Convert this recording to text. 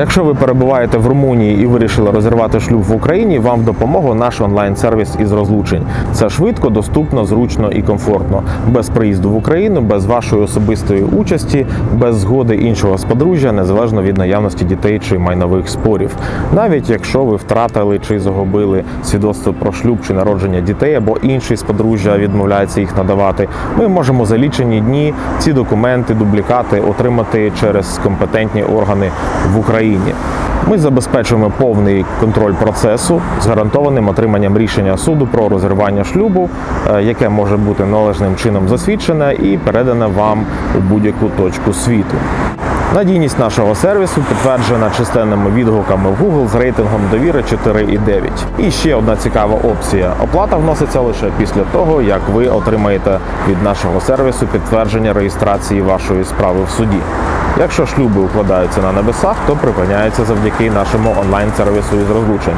Якщо ви перебуваєте в Румунії і вирішили розірвати шлюб в Україні, вам в допомогу наш онлайн-сервіс із розлучень. Це швидко, доступно, зручно і комфортно, без приїзду в Україну, без вашої особистої участі, без згоди іншого з подружжя, незалежно від наявності дітей чи майнових спорів. Навіть якщо ви втратили чи загубили свідоцтво про шлюб чи народження дітей, або інший з подружжя відмовляється їх надавати, ми можемо за лічені дні ці документи, дублікати отримати через компетентні органи в Україні. Ми забезпечуємо повний контроль процесу з гарантованим отриманням рішення суду про розірвання шлюбу, е, яке може бути належним чином засвідчене і передане вам у будь-яку точку світу. Надійність нашого сервісу підтверджена численними відгуками в Google з рейтингом довіри 4,9. І ще одна цікава опція: оплата вноситься лише після того, як ви отримаєте від нашого сервісу підтвердження реєстрації вашої справи в суді. Якщо шлюби укладаються на небесах, то припиняються завдяки нашому онлайн-сервісу із розлучень.